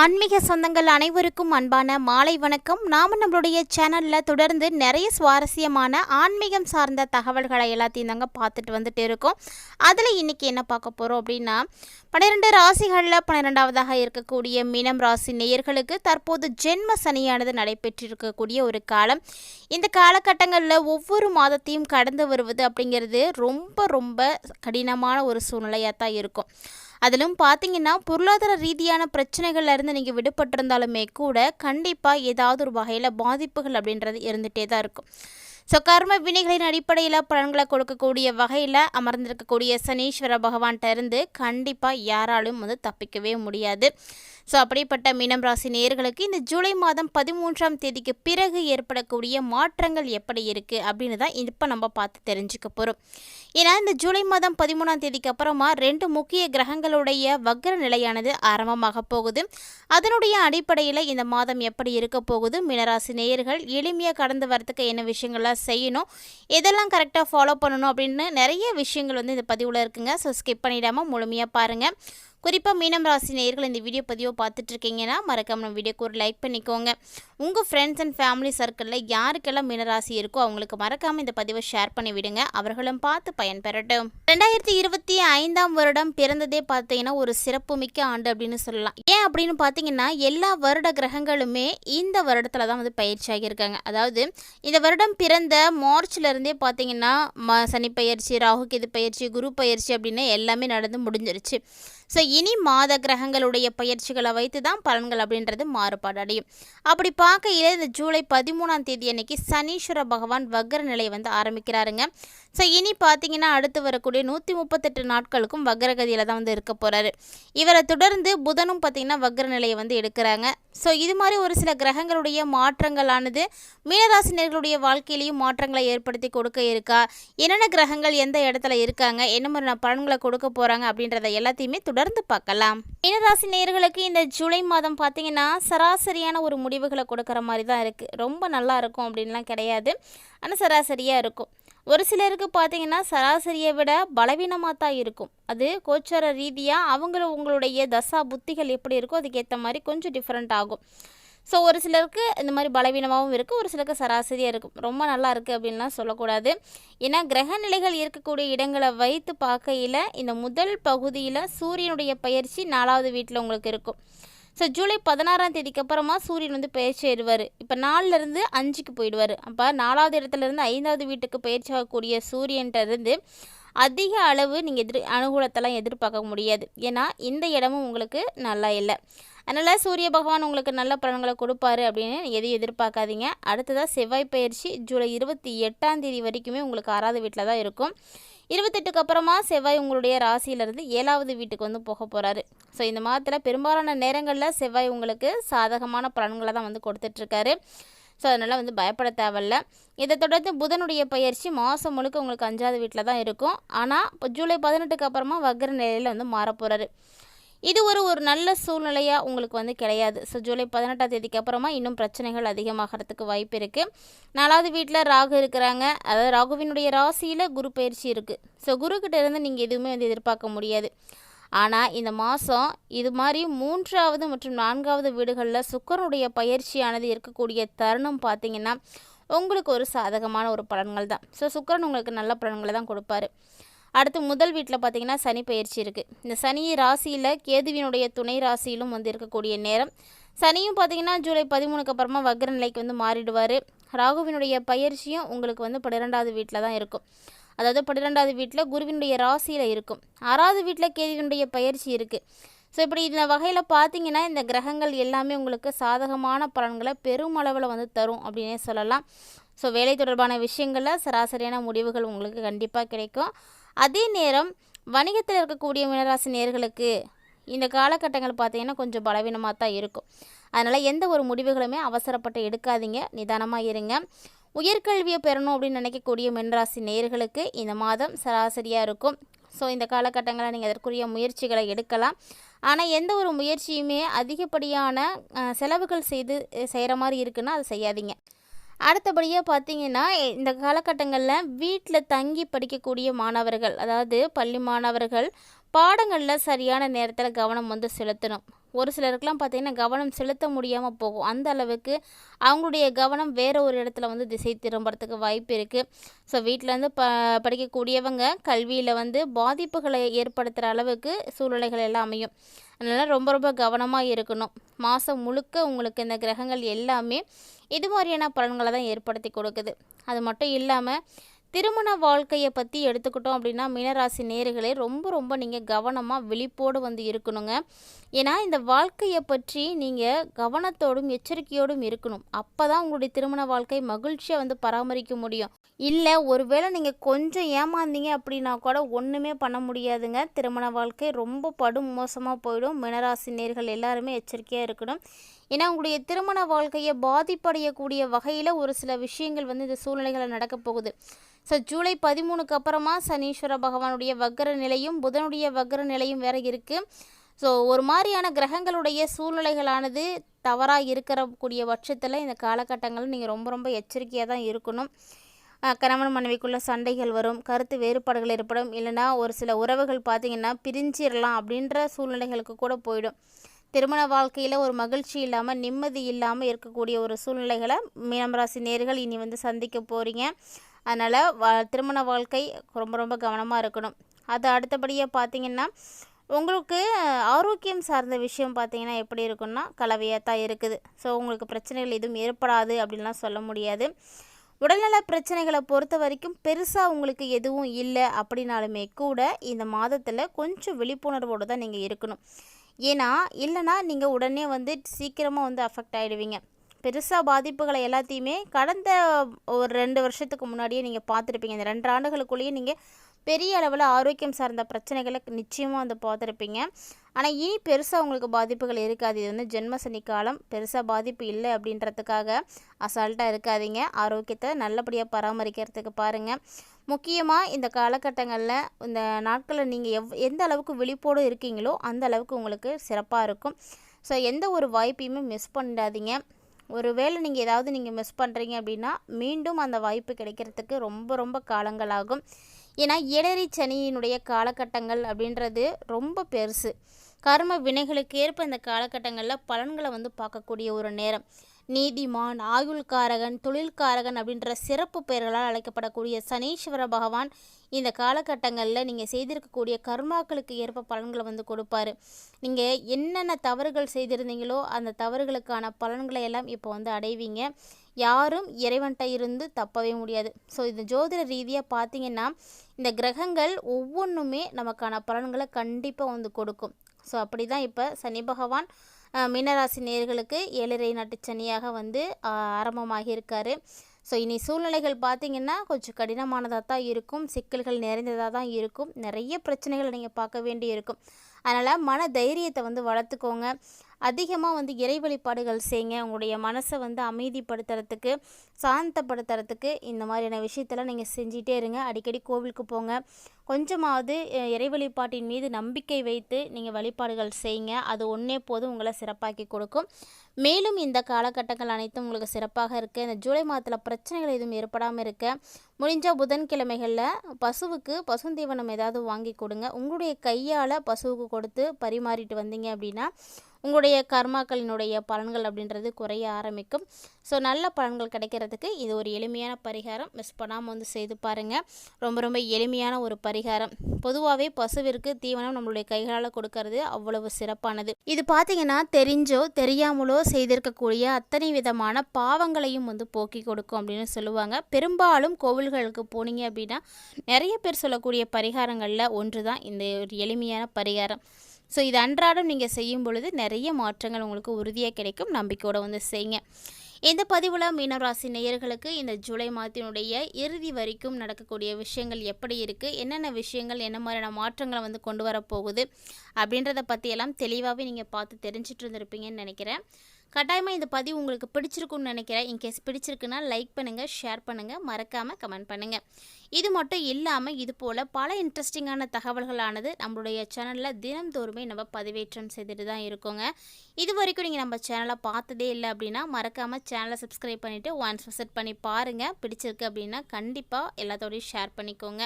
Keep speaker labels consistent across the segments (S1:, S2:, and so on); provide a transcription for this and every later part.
S1: ஆன்மீக சொந்தங்கள் அனைவருக்கும் அன்பான மாலை வணக்கம். நாம் நம்மளுடைய சேனலில் தொடர்ந்து நிறைய சுவாரஸ்யமான ஆன்மீகம் சார்ந்த தகவல்களை எல்லாத்தையும் தாங்க பார்த்துட்டு வந்துட்டு இருக்கோம். அதில் இன்றைக்கி என்ன பார்க்க போகிறோம் அப்படின்னா பன்னிரெண்டு ராசிகளில் பன்னிரெண்டாவதாக இருக்கக்கூடிய மீனம் ராசி நேயர்களுக்கு தற்போது ஜென்ம சனியானது நடைபெற்றிருக்கக்கூடிய ஒரு காலம். இந்த காலகட்டங்களில் ஒவ்வொரு மாதத்தையும் கடந்து வருவது அப்படிங்கிறது ரொம்ப ரொம்ப கடினமான ஒரு சூழ்நிலையாக தான் இருக்கும். அதிலும் பார்த்தீங்கன்னா பொருளாதார ரீதியான பிரச்சனைகள்லேருந்து நீங்கள் விடுபட்டிருந்தாலுமே கூட கண்டிப்பாக ஏதாவது ஒரு வகையில் பாதிப்புகள் அப்படின்றது இருந்துகிட்டே தான் இருக்கும். ஸோ கர்ம வினைகளின் அடிப்படையில் பலன்களை கொடுக்கக்கூடிய வகையில் அமர்ந்திருக்கக்கூடிய சனீஸ்வர பகவான்கிட்ட இருந்து கண்டிப்பாக யாராலும் வந்து தப்பிக்கவே முடியாது. ஸோ அப்படிப்பட்ட மீனம் ராசி நேயர்களுக்கு இந்த ஜூலை மாதம் பதிமூன்றாம் தேதிக்கு பிறகு ஏற்படக்கூடிய மாற்றங்கள் எப்படி இருக்குது அப்படின்னு தான் இப்போ நம்ம பார்த்து தெரிஞ்சுக்க போகிறோம் ஏன்னா இந்த ஜூலை மாதம் பதிமூணாம் தேதிக்கு அப்புறமா ரெண்டு முக்கிய கிரகங்களுடைய வக்ர நிலையானது ஆரம்பமாக போகுது. அதனுடைய அடிப்படையில் இந்த மாதம் எப்படி இருக்க போகுது? மீனராசி நேயர்கள் எளிமையாக கடந்து வரத்துக்கு என்ன விஷயங்கள்லாம் செய்யணும்? எதெல்லாம் கரெக்டாக ஃபாலோ பண்ணணும் அப்படின்னு நிறைய விஷயங்கள் வந்து இந்த பதிவில் இருக்குங்க. ஸோ ஸ்கிப் பண்ணிடாமல் முழுமையாக பாருங்கள் குறிப்பாக மீனம் ராசி நேயர்கள் இந்த வீடியோ பதிவை பார்த்துட்ருக்கீங்கன்னா மறக்காம நம்ம வீடியோக்கு ஒரு லைக் பண்ணிக்கோங்க. உங்கள் ஃப்ரெண்ட்ஸ் அண்ட் ஃபேமிலி சர்க்கிளில் யாருக்கெல்லாம் மீனராசி இருக்கோ அவங்களுக்கு மறக்காமல் இந்த பதிவை ஷேர் பண்ணி விடுங்க. அவர்களும் பார்த்து பயன்பெறட்டும். ரெண்டாயிரத்தி இருபத்தி ஐந்தாம் வருடம் பிறந்ததே பார்த்தீங்கன்னா ஒரு சிறப்புமிக்க ஆண்டு அப்படின்னு சொல்லலாம். ஏன் அப்படின்னு பார்த்தீங்கன்னா எல்லா வருட கிரகங்களுமே இந்த வருடத்தில் தான் வந்து பயிற்சியாகி இருக்காங்க அதாவது இந்த வருடம் பிறந்த மார்ச்லேருந்தே பார்த்தீங்கன்னா ம சனி பயிற்சி ராகுகேது பயிற்சி குரு பயிற்சி அப்படின்னு எல்லாமே நடந்து முடிஞ்சிருச்சு. ஸோ இனி மாத கிரகங்களுடைய பயிற்சிகளை வைத்து தான் பலன்கள் அப்படின்றது மாறுபாடு அடையும். அப்படி பார்க்கையில் இந்த ஜூலை பதிமூணாம் தேதி அன்னைக்கு சனீஸ்வர பகவான் வக்ர நிலையை வந்து ஆரம்பிக்கிறாருங்க. ஸோ இனி பார்த்தீங்கன்னா அடுத்து வரக்கூடிய நூற்றி முப்பத்தெட்டு நாட்களுக்கும் வக்ரகதியில் தான் வந்து இருக்க போகிறாரு இவரை தொடர்ந்து புதனும் பார்த்தீங்கன்னா வக்ர நிலையை வந்து எடுக்கிறாங்க. ஸோ இது மாதிரி ஒரு சில கிரகங்களுடைய மாற்றங்களானது மீனராசினியர்களுடைய வாழ்க்கையிலையும் மாற்றங்களை ஏற்படுத்தி கொடுக்க இருக்கா? என்னென்ன கிரகங்கள் எந்த இடத்துல இருக்காங்க? என்ன மாதிரியான பலன்களை கொடுக்க போகிறாங்க அப்படின்றத எல்லாத்தையுமே தொடர்ந்து பார்க்கலாம். மீனராசி நேயர்களுக்கு இந்த ஜூலை மாதம் பார்த்தீங்கன்னா சராசரியான ஒரு முடிவுகளை கொடுக்குற மாதிரி தான் இருக்குது ரொம்ப நல்லா இருக்கும் அப்படின்லாம் கிடையாது. ஆனால் சராசரியாக இருக்கும். ஒரு சிலருக்கு பார்த்தீங்கன்னா சராசரியை விட பலவீனமாக தான் இருக்கும். அது கோச்சார ரீதியாக அவங்கள உங்களுடைய தசா புத்திகள் எப்படி இருக்கோ அதுக்கேற்ற மாதிரி கொஞ்சம் டிஃப்ரெண்ட் ஆகும். ஸோ ஒரு சிலருக்கு இந்த மாதிரி பலவீனமாகவும் இருக்குது ஒரு சிலருக்கு சராசரியாக இருக்கும். ரொம்ப நல்லா இருக்குது அப்படின்லாம் சொல்லக்கூடாது. ஏன்னா கிரக நிலைகள் இருக்கக்கூடிய இடங்களை வைத்து பார்க்கையில் இந்த முதல் பகுதியில் சூரியனுடைய பயிற்சி நாலாவது வீட்டில் உங்களுக்கு இருக்கும். ஸோ ஜூலை பதினாறாம் தேதிக்கு அப்புறமா சூரியன் வந்து பயிற்சி ஆயிடுவார். இப்போ நாலுலேருந்து அஞ்சுக்கு போயிடுவார். அப்போ நாலாவது இடத்துலேருந்து ஐந்தாவது வீட்டுக்கு பயிற்சி ஆகக்கூடிய சூரியன்ட்ட இருந்து அதிக அளவு நீங்கள் எதிர் அனுகூலத்தெல்லாம் எதிர்பார்க்க முடியாது. ஏன்னா இந்த இடமும் உங்களுக்கு நல்லா இல்லை. அதனால் சூரிய பகவான் உங்களுக்கு நல்ல பலன்களை கொடுப்பாரு அப்படின்னு எதையும் எதிர்பார்க்காதீங்க. அடுத்ததாக செவ்வாய் பயிற்சி ஜூலை இருபத்தி எட்டாம் தேதி வரைக்குமே உங்களுக்கு ஆறாவது வீட்டில் தான் இருக்கும். இருபத்தெட்டுக்கு அப்புறமா செவ்வாய் உங்களுடைய ராசியிலிருந்து ஏழாவது வீட்டுக்கு வந்து போக போகிறாரு ஸோ இந்த மாதத்தில் பெரும்பாலான நேரங்களில் செவ்வாய் உங்களுக்கு சாதகமான பலன்களை தான் வந்து கொடுத்துட்ருக்காரு ஸோ அதனால் வந்து பயப்பட தேவையில்ல. இதை தொடர்ந்து புதனுடைய பயிற்சி மாதம் முழுக்க உங்களுக்கு அஞ்சாவது வீட்டில் தான் இருக்கும். ஆனால் இப்போ ஜூலை பதினெட்டுக்கு அப்புறமா வக்ர நிலையில் வந்து மாறப்போகிறாரு இது ஒரு ஒரு நல்ல சூழ்நிலையாக உங்களுக்கு வந்து கிடையாது. ஸோ ஜூலை பதினெட்டாம் தேதிக்கு அப்புறமா இன்னும் பிரச்சனைகள் அதிகமாகிறதுக்கு வாய்ப்பு இருக்குது நாலாவது வீட்டில் ராகு இருக்கிறாங்க. அதாவது ராகுவினுடைய ராசியில் குரு பயிற்சி இருக்குது ஸோ குருக்கிட்ட இருந்து நீங்கள் எதுவுமே வந்து எதிர்பார்க்க முடியாது. ஆனால் இந்த மாதம் இது மாதிரி மூன்றாவது மற்றும் நான்காவது வீடுகளில் சுக்கரனுடைய பயிற்சியானது இருக்கக்கூடிய தருணம் பார்த்தீங்கன்னா உங்களுக்கு ஒரு சாதகமான ஒரு பலன்கள் தான். ஸோ சுக்கரன் உங்களுக்கு நல்ல பலன்களை தான் கொடுப்பாரு. அடுத்து முதல் வீட்டில் பார்த்தீங்கன்னா சனி பயிற்சி இருக்குது இந்த சனி ராசியில் கேதுவினுடைய துணை ராசியிலும் வந்து இருக்கக்கூடிய நேரம் சனியும் பார்த்தீங்கன்னா ஜூலை பதிமூணுக்கு அப்புறமா வக்ர நிலைக்கு வந்து மாறிடுவார். ராகுவினுடைய பயிற்சியும் உங்களுக்கு வந்து பன்னிரெண்டாவது வீட்டில் தான் இருக்கும். அதாவது பன்னிரெண்டாவது வீட்டில் குருவினுடைய ராசியில் இருக்கும். ஆறாவது வீட்டில் கேதுவினுடைய பயிற்சி இருக்குது ஸோ இப்படி இந்த வகையில் பார்த்தீங்கன்னா இந்த கிரகங்கள் எல்லாமே உங்களுக்கு சாதகமான பலன்களை பெருமளவில் வந்து தரும் அப்படின்னே சொல்லலாம். ஸோ வேலை தொடர்பான விஷயங்களில் சராசரியான முடிவுகள் உங்களுக்கு கண்டிப்பாக கிடைக்கும். அதே நேரம் வணிகத்தில் இருக்கக்கூடிய மீனராசி நேர்களுக்கு இந்த காலகட்டங்கள் பார்த்தீங்கன்னா கொஞ்சம் பலவீனமாக தான் இருக்கும். அதனால் எந்த ஒரு முடிவுகளுமே அவசரப்பட்டு எடுக்காதீங்க. நிதானமாக இருங்க. உயர்கல்வியை பெறணும் அப்படின்னு நினைக்கக்கூடிய மென்ராசி நேர்களுக்கு இந்த மாதம் சராசரியாக இருக்கும். ஸோ இந்த காலகட்டங்களில் நீங்கள் அதற்குரிய முயற்சிகளை எடுக்கலாம். ஆனால் எந்த ஒரு முயற்சியுமே அதிகப்படியான செலவுகள் செய்து செய்கிற மாதிரி இருக்குன்னா அதை செய்யாதீங்க. அடுத்தபடியாக பார்த்தீங்கன்னா இந்த காலகட்டங்களில் வீட்டில் தங்கி படிக்கக்கூடிய மாணவர்கள் அதாவது பள்ளி மாணவர்கள் பாடங்களில் சரியான நேரத்தில் கவனம் வந்து செலுத்தணும். ஒரு சிலருக்குலாம் பார்த்திங்கன்னா கவனம் செலுத்த முடியாமல் போகும். அந்த அளவுக்கு அவங்களுடைய கவனம் வேறு ஒரு இடத்துல வந்து திசை திரும்புறதுக்கு வாய்ப்பு இருக்குது ஸோ வீட்டிலேருந்து ப படிக்கக்கூடியவங்க கல்வியில் வந்து பாதிப்புகளை ஏற்படுத்துகிற அளவுக்கு சூழ்நிலைகள் எல்லாம் அமையும். அதனால் ரொம்ப ரொம்ப கவனமாக இருக்கணும். மாதம் முழுக்க உங்களுக்கு இந்த கிரகங்கள் எல்லாமே இது மாதிரியான பலன்களை தான் ஏற்படுத்தி கொடுக்குது. அது மட்டும் இல்லாமல் திருமண வாழ்க்கையை பற்றி எடுத்துக்கிட்டோம் அப்படின்னா மீனராசி நேர்களே ரொம்ப ரொம்ப நீங்கள் கவனமாக விழிப்போடு வந்து இருக்கணுங்க. ஏன்னா இந்த வாழ்க்கையை பற்றி நீங்கள் கவனத்தோடும் எச்சரிக்கையோடும் இருக்கணும். அப்போ தான் உங்களுடைய திருமண வாழ்க்கை மகிழ்ச்சியாக வந்து பராமரிக்க முடியும். இல்லை ஒருவேளை நீங்கள் கொஞ்சம் ஏமாந்தீங்க அப்படின்னா கூட ஒன்றுமே பண்ண முடியாதுங்க. திருமண வாழ்க்கை ரொம்ப படும் மோசமாக போயிடும். மீனராசி நேர்கள் எல்லாருமே எச்சரிக்கையாக இருக்கணும். ஏன்னா உங்களுடைய திருமண வாழ்க்கையை பாதிப்படையக்கூடிய வகையில் ஒரு சில விஷயங்கள் வந்து இந்த சூழ்நிலைகளை நடக்க போகுது. ஸோ ஜூலை பதிமூணுக்கு அப்புறமா சனீஸ்வர பகவானுடைய வக்கர நிலையும் புதனுடைய வக்கர நிலையும் வேற இருக்குது ஸோ ஒரு மாதிரியான கிரகங்களுடைய சூழ்நிலைகளானது தவறாக இருக்கிற கூடிய பட்சத்தில் இந்த காலகட்டங்களில் நீங்கள் ரொம்ப ரொம்ப எச்சரிக்கையாக தான் இருக்கணும். கணவன் மனைவிக்குள்ளே சண்டைகள் வரும் கருத்து வேறுபாடுகள் ஏற்படும். இல்லைனா ஒரு சில உறவுகள் பார்த்திங்கன்னா பிரிஞ்சிடலாம் அப்படின்ற சூழ்நிலைகளுக்கு கூட போயிடும். திருமண வாழ்க்கையில் ஒரு மகிழ்ச்சி இல்லாமல் நிம்மதி இல்லாமல் இருக்கக்கூடிய ஒரு சூழ்நிலைகளை மீனமராசி நேர்கள் இனி வந்து சந்திக்க போகிறீங்க அதனால் வா திருமண வாழ்க்கை ரொம்ப ரொம்ப கவனமாக இருக்கணும். அது அடுத்தபடியாக பார்த்திங்கன்னா உங்களுக்கு ஆரோக்கியம் சார்ந்த விஷயம் பார்த்திங்கன்னா எப்படி இருக்குன்னா கலவையாக தான் இருக்குது. ஸோ உங்களுக்கு பிரச்சனைகள் எதுவும் ஏற்படாது அப்படின்லாம் சொல்ல முடியாது. உடல்நல பிரச்சனைகளை பொறுத்த வரைக்கும் பெருசாக உங்களுக்கு எதுவும் இல்லை அப்படின்னாலுமே கூட இந்த மாதத்தில் கொஞ்சம் விழிப்புணர்வோடு தான் நீங்கள் இருக்கணும். ஏன்னா இல்லைனா நீங்கள் உடனே வந்து சீக்கிரமாக வந்து அஃபெக்ட் ஆகிடுவீங்க பெருசாக பாதிப்புகளை எல்லாத்தையுமே கடந்த ஒரு ரெண்டு வருஷத்துக்கு முன்னாடியே நீங்கள் பார்த்துருப்பீங்க. இந்த ரெண்டு ஆண்டுகளுக்குள்ளேயே நீங்கள் பெரிய அளவில் ஆரோக்கியம் சார்ந்த பிரச்சனைகளை நிச்சயமாக வந்து பார்த்துருப்பீங்க. ஆனால் இனி பெருசாக உங்களுக்கு பாதிப்புகள் இருக்காது? இது வந்து ஜென்மசனி காலம் பெருசாக பாதிப்பு இல்லை அப்படின்றதுக்காக அசால்ட்டாக இருக்காதீங்க. ஆரோக்கியத்தை நல்லபடியாக பராமரிக்கிறதுக்கு பாருங்கள் முக்கியமாக இந்த காலகட்டங்களில் இந்த நாட்களில் நீங்கள் எவ் எந்த அளவுக்கு விழிப்போடு இருக்கீங்களோ அந்த அளவுக்கு உங்களுக்கு சிறப்பாக இருக்கும். ஸோ எந்த ஒரு வாய்ப்பையுமே மிஸ் பண்ணிடாதீங்க ஒரு வேளை நீங்கள் ஏதாவது நீங்கள் மிஸ் பண்ணுறீங்க அப்படின்னா மீண்டும் அந்த வாய்ப்பு கிடைக்கிறதுக்கு ரொம்ப ரொம்ப காலங்கள் ஆகும் ஏன்னா ஏழரை சனியினுடைய காலகட்டங்கள் அப்படின்றது ரொம்ப பெருசு. கர்ம வினைகளுக்கு ஏற்ப இந்த காலகட்டங்களில் பலன்களை வந்து பார்க்கக்கூடிய ஒரு நேரம். நீதிமான் ஆயுள்காரகன் தொழில்காரகன் அப்படின்ற சிறப்பு பெயர்களால் அழைக்கப்படக்கூடிய சனீஸ்வர பகவான் இந்த காலகட்டங்களில் நீங்கள் செய்திருக்கக்கூடிய கர்மாக்களுக்கு ஏற்ப பலன்களை வந்து கொடுப்பாரு. நீங்கள் என்னென்ன தவறுகள் செய்திருந்தீங்களோ அந்த தவறுகளுக்கான பலன்களை எல்லாம் இப்போ வந்து அடைவீங்க. யாரும் இறைவன்கிட்ட இருந்து தப்பவே முடியாது. ஸோ இந்த ஜோதிட ரீதியாக பார்த்தீங்கன்னா இந்த கிரகங்கள் ஒவ்வொன்றுமே நமக்கான பலன்களை கண்டிப்பாக வந்து கொடுக்கும். ஸோ அப்படி தான் இப்போ சனி பகவான் மீனராசி நேர்களுக்கு ஏழரை நாட்டு சனியாக வந்து ஆரம்பமாகி இருக்காரு ஸோ இனி சூழ்நிலைகள் பார்த்திங்கன்னா கொஞ்சம் கடினமானதாக தான் இருக்கும். சிக்கல்கள் நிறைந்ததாக தான் இருக்கும். நிறைய பிரச்சனைகளை நீங்கள் பார்க்க வேண்டி இருக்கும் அதனால் மன தைரியத்தை வந்து வளர்த்துக்கோங்க. அதிகமாக வந்து இறை வழிபாடுகள் செய்யுங்க. உங்களுடைய மனசை வந்து அமைதிப்படுத்துறதுக்கு சாந்தப்படுத்துறதுக்கு இந்த மாதிரியான விஷயத்தெல்லாம் நீங்கள் செஞ்சிட்டே இருங்க. அடிக்கடி கோவிலுக்கு போங்க. கொஞ்சமாவது இறை வழிபாட்டின் மீது நம்பிக்கை வைத்து நீங்கள் வழிபாடுகள் செய்யுங்க. அது ஒன்றே போதும் உங்களை சிறப்பாக்கி கொடுக்கும். மேலும் இந்த காலகட்டங்கள் அனைத்தும் உங்களுக்கு சிறப்பாக இருக்குது இந்த ஜூலை மாதத்தில் பிரச்சனைகள் எதுவும் ஏற்படாமல் இருக்க முடிஞ்ச புதன்கிழமைகளில் பசுவுக்கு பசுந்தீவனம் ஏதாவது வாங்கி கொடுங்க. உங்களுடைய கையால் பசுவுக்கு கொடுத்து பரிமாறிட்டு வந்தீங்க அப்படின்னா உங்களுடைய கர்மாக்களினுடைய பலன்கள் அப்படின்றது குறைய ஆரம்பிக்கும். ஸோ நல்ல பலன்கள் கிடைக்கிறதுக்கு இது ஒரு எளிமையான பரிகாரம். மிஸ் பண்ணாமல் வந்து செய்து பாருங்கள் ரொம்ப ரொம்ப எளிமையான ஒரு பரிகாரம். பொதுவாகவே பசுவிற்கு தீவனம் நம்மளுடைய கைகளால் கொடுக்கறது அவ்வளவு சிறப்பானது. இது பார்த்தீங்கன்னா தெரிஞ்சோ தெரியாமலோ செய்திருக்கக்கூடிய அத்தனை விதமான பாவங்களையும் வந்து போக்கி கொடுக்கும் அப்படின்னு சொல்லுவாங்க. பெரும்பாலும் கோவில்களுக்கு போனீங்க அப்படின்னா நிறைய பேர் சொல்லக்கூடிய பரிகாரங்களில் ஒன்று தான் இந்த ஒரு எளிமையான பரிகாரம். ஸோ இது அன்றாடம் நீங்கள் செய்யும் பொழுது நிறைய மாற்றங்கள் உங்களுக்கு உறுதியாக கிடைக்கும். நம்பிக்கையோடு வந்து செய்யுங்க இந்த பதிவில் மீனராசி நேயர்களுக்கு இந்த ஜூலை மாதத்தினுடைய இறுதி வரைக்கும் நடக்கக்கூடிய விஷயங்கள் எப்படி இருக்குது என்னென்ன விஷயங்கள் என்ன மாதிரியான மாற்றங்களை வந்து கொண்டு வரப்போகுது? அப்படின்றத பற்றியெல்லாம் தெளிவாகவே நீங்கள் பார்த்து தெரிஞ்சிட்டு இருந்திருப்பீங்கன்னு நினைக்கிறேன். கட்டாயமாக இந்த பதிவு உங்களுக்கு பிடிச்சிருக்குன்னு நினைக்கிறேன். இன்கேஸ் பிடிச்சிருக்குன்னா லைக் பண்ணுங்கள் ஷேர் பண்ணுங்கள் மறக்காமல் கமெண்ட் பண்ணுங்கள் இது மட்டும் இல்லாமல் இது போல் பல இன்ட்ரெஸ்டிங்கான தகவல்களானது நம்மளுடைய சேனலில் தினம்தோறுமே நம்ம பதிவேற்றம் செய்துட்டு தான் இருக்கோங்க. இது வரைக்கும் நீங்கள் நம்ம சேனலை பார்த்ததே இல்லை அப்படின்னா மறக்காமல் சேனலை சப்ஸ்கிரைப் பண்ணிவிட்டு ஒன்ஸ் விசிட் பண்ணி பாருங்கள் பிடிச்சிருக்கு அப்படின்னா கண்டிப்பாக எல்லாத்தோடையும் ஷேர் பண்ணிக்கோங்க.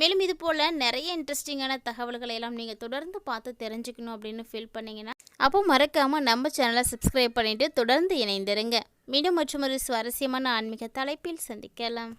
S1: மேலும் இது போல் நிறைய இன்ட்ரெஸ்டிங்கான தகவல்களை எல்லாம் நீங்கள் தொடர்ந்து பார்த்து தெரிஞ்சுக்கணும் அப்படின்னு ஃபீல் பண்ணிங்கன்னா அப்போ மறக்காமல் நம்ம சேனலை சப்ஸ்கிரைப் பண்ணிவிட்டு தொடர்ந்து இணைந்திருங்க. மீண்டும் மற்றும் ஒரு சுவாரஸ்யமான ஆன்மீக தலைப்பில் சந்திக்கலாம்.